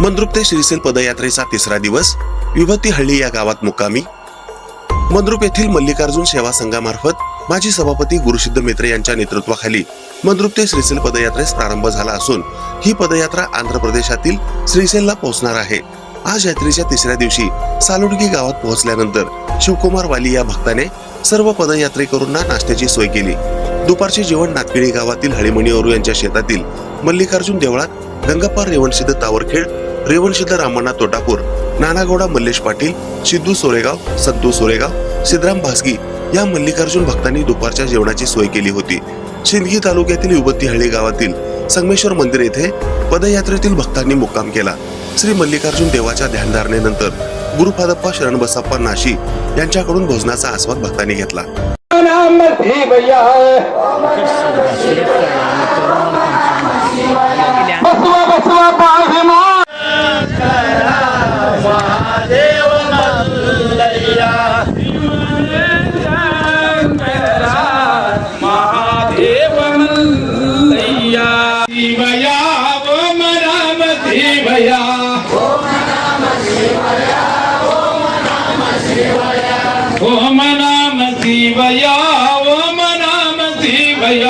मंद्रुप ते श्रीसेल पदयात्रेचा तिसरा दिवस विभती हल्ली या गावात मुक्कामी. मंद्रुप येथील मल्लिकार्जुन सेवा संघामार्फत माजी सभापती गुरुसिद्ध मित्रे यांच्या नेतृत्वाखाली मंद्रुप ते श्रीसेल पदयात्रेस प्रारंभ झाला असून ही पदयात्रा आंध्र प्रदेशातील श्रीसेलला पोहोचणार आहे. आज यात्रेच्या तिसऱ्या दिवशी सालुडगी गावात पोहोचल्यानंतर शिवकुमार वाली या भक्ताने सर्व पदयात्रेकरूंना नाश्त्याची सोय केली. दुपारचे जेवण नातपिळी गावातील हळीमणी ओरू यांच्या शेतातील मल्लिकार्जुन देवळात गंगापार रेवणसिद्ध तावरखेड रेवणसिद्ध रामण्णा तोटापूर नानागौडा मल्लेश पाटील सिद्धू सोरेगाव संतू सोरेगाव सिद्धराम भासगी या मल्लिकार्जुन भक्तांनी दुपारच्या जेवणाची सोय केली होती. शिंदगी तालुक्यातील युवतीहಳ್ಳಿ गावातील संगमेश्वर मंदिर येथे पदयात्रेतील भक्तांनी मुक्काम केला. श्री मल्लिकार्जुन देवाच्या ध्यानधारणेनंतर गुरुपादप्पा शरणबसप्पा नाशी यांच्याकडून भोजनाचा आस्वाद भक्तांनी घेतला. శివయ ఓం నమ శివయ ఓం నమ శివయ